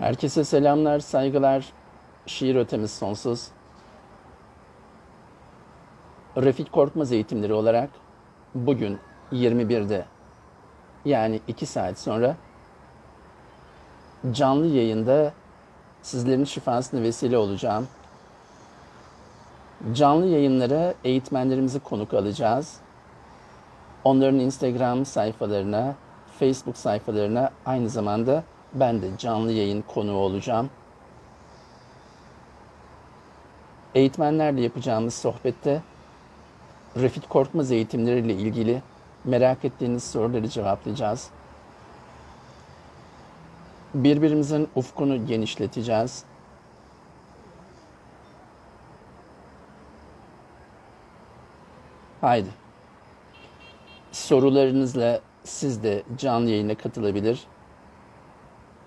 Herkese selamlar, saygılar. Şiir ötemiz sonsuz. Refik Korkmaz eğitimleri olarak bugün 21'de yani 2 saat sonra canlı yayında sizlerin şifasına vesile olacağım. Canlı yayınlara eğitmenlerimizi konuk alacağız. Onların Instagram sayfalarına, Facebook sayfalarına aynı zamanda ben de canlı yayın konuğu olacağım. Eğitmenlerle yapacağımız sohbette Refik Korkmaz eğitimleriyle ilgili merak ettiğiniz soruları cevaplayacağız. Birbirimizin ufkunu genişleteceğiz. Haydi. Sorularınızla siz de canlı yayına katılabilir.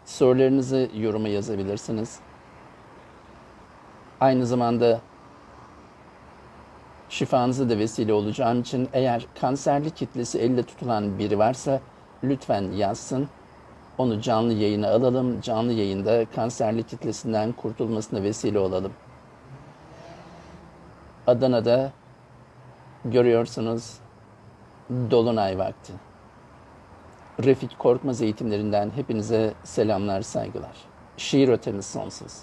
Sorularınızı yoruma yazabilirsiniz. Aynı zamanda şifanıza da vesile olacağım için eğer kanserli kitlesi elle tutulan biri varsa lütfen yazsın. Onu canlı yayına alalım. Canlı yayında kanserli kitlesinden kurtulmasına vesile olalım. Adana'da görüyorsunuz Dolunay vakti. Refik Korkmaz eğitimlerinden hepinize selamlar, saygılar. Şiir ötemiz sonsuz.